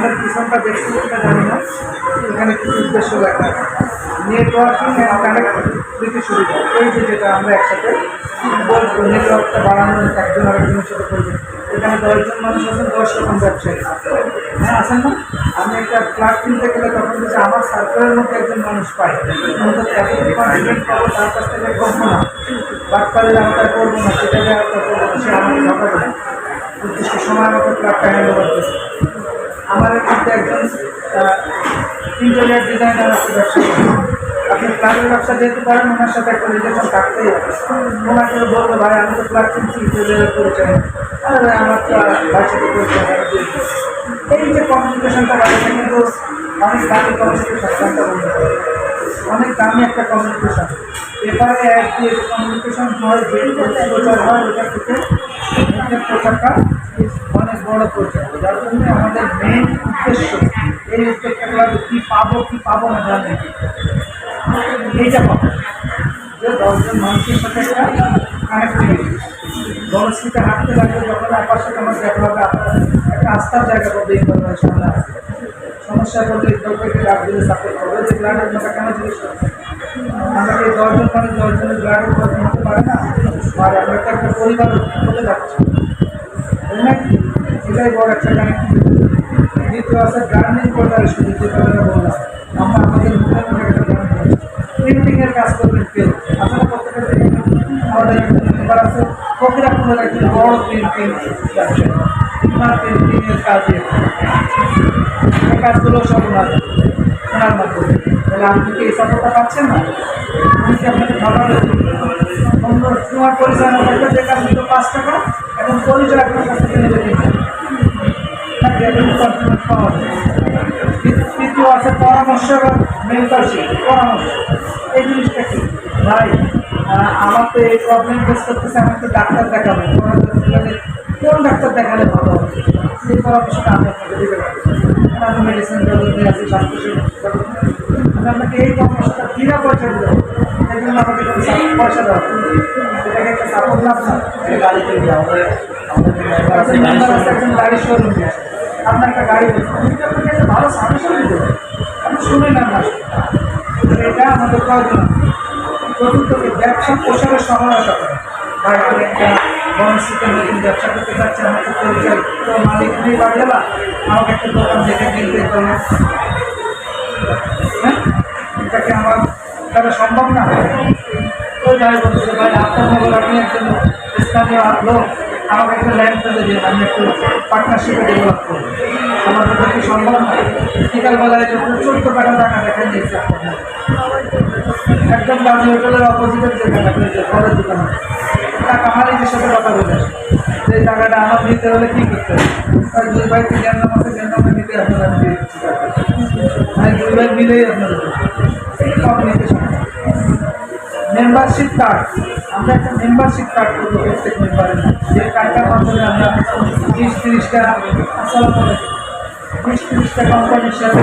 সামনের পিছনটা দেখছি কিনা জানি না। এখানে কিছু উদ্দেশ্য লেখা নেটওয়ার্কিং অ্যান্ড কানেক্টিভিটি সুবিধা। এই যে যেটা আমরা একসাথে বলব নেটওয়ার্কটা বাড়ানো একজন আরেকজনের সাথে করব। এখানে দশজন মানুষ আছেন দশ রকম ব্যবসায়ী। হ্যাঁ আছেন না? আমি একটা ফ্ল্যাট কিনতে গেলে তখন যদি আমার সার্কেলের মধ্যে একজন মানুষ পাই অন্তত এতটুকু কনফিডেন্ট পাবো, তার কাছ থেকে করব না। বাটপালের আওতা করব না, সেটাকে আওতা করব সে নির্দিষ্ট সময় মতো ফ্ল্যাটটা হ্যান্ড ওভার আমার একজন ইন্টেরিয়ার ডিজাইনার আছে ব্যবসা। আপনি ফ্ল্যাটের ব্যবসা যেহেতু করেন ওনার সাথে একটা রিলেশন থাকতেই হবে ওনাকে বলব ভাই আমি তো ফ্ল্যাট কিনছি ইন্টেরিয়ার পরিচয় আরে আমার ভাই সাথে পরিচয়। এই যে কমিউনিকেশনটা বাড়িতে কিন্তু অনেক দামি কমিউনিকেশন অনেক দামি একটা কমিউনিকেশন পেপারে অ্যাড দিয়ে কমিউনিকেশন হয় যে প্রচার হয় ওটা থেকে প্রচারটা বড় প্রচার যার জন্য আমাদের মেইন উদ্দেশ্য, এই করা কী পাবো কী পাবো না জানি। এইটা পাবো যে দশজন মানুষের সাথে একটা জনশ্রীতে হাঁটতে লাগবে যখন সাথে আমার দেখা হবে, আপনার একটা আস্থার জায়গা পাবে এই ধরনের সামনে আসবে সমস্যা করলে ডাক দিলে সাপোর্ট করবে যে ব্লাডের মতো কেন জিজ্ঞেস করছে আমাকে দশজন মানুষ দশজনের ব্লাড উৎপাদন হতে পারে না? আর আমরা একটা পরিবার হতে যাচ্ছি। এটাই বড় একটা কানেক্টিভিটি দ্বিতীয় আছে গার্মেন্ট কোটার শুধু যেটা আমরা বললাম আমরা আমাদের মুখে মুখে একটা গার্মেন্ট প্রিন্টিংয়ের কাজ করবেন কেউ প্রত্যেকের দেখেন আমাদের মেম্বার আছে। ফকিরাপুরের একজন বড় প্রিন্টিং ওনার প্রিন্টিংয়ের কাজে কাজগুলো সব ওনার ওনার মাধ্যমে। তাহলে আপনি কি এই সাপোর্টটা পাচ্ছেন না? উনি কি আপনাকে ভাবাবে অন্য তোমার পরিচয় না থাকলে যে কাজ পাঁচ টাকা এবং পরিচয় আপনার কাছ থেকে নেবে তিন টাকা থাকে এবং কনফিডেন্স পাওয়া যায় তৃতীয় আছে পরামর্শ এবং মেন্টারশিপ পরামর্শ এই জিনিসটা কি ভাই আমার তো এই প্রবলেম ফেস করতেছে তো ডাক্তার দেখাবে পরামর্শ কোন ডাক্তার দেখালে ভালো হবে সেই পরামর্শটা আমি আপনাকে দিতে পারি আমি মেডিসিন জগতে আছি স্বাস্থ্যসেবা আমি আপনাকে এই পরামর্শটা বিনা পয়সা দিতে হবে এই জন্য আমাকে পয়সা দেওয়া। এটাকে একটা সাপোর্ট না গাড়ি আছে, member আছে, একজন গাড়ির শোরুম আপনার একটা গাড়ি আমি আপনাকে একটা ভালো সাজেশন দিতে। আপনি শুনেন না। এটা আমাদের প্রয়োজন। আছে। চতুর্থ কি, ব্যবসা প্রসারের সহায়তা করে। ভাই আমি নতুন ব্যবসা করতে চাচ্ছি আমার তো পরিচয় তো মালিক আমাকে একটা দোকান দেখে কিনতে হ্যাঁ? এটাকে আমার সম্ভব না? ওই ভাই বলছে ভাই আপনার নগর আপনি একজন স্থানীয় লোক। আমাকে একটা ল্যান্ড ফেলে দিন, আমি একটু পার্টনারশিপে ডেভেলপ করব। আমার পক্ষে কি সম্ভব না। বিকালবেলায় যখন চোদ্দ কাটা টাকা দেখেন আপনার একদম বাজি হোটেলের অপোজিটের যেখানে যে ফলের দোকান। টাকা মালিকের সাথে কথা বলে। যে টাকাটা আমার নিতে হলে কী করতে হবে? দুই ভাই তিন নাম আছে তিন নামে নিতে আপনারা দিয়ে দিচ্ছি টাকা। দুই ভাই মিলেই আপনাদের মেম্বারশিপ কার্ড আমরা একটা মেম্বারশিপ কার্ড করব প্রত্যেক মেম্বারের যে কার্ডটার মাধ্যমে আমরা তিরিশ তিরিশটা আসল করে বিশ তিরিশটা কোম্পানির সাথে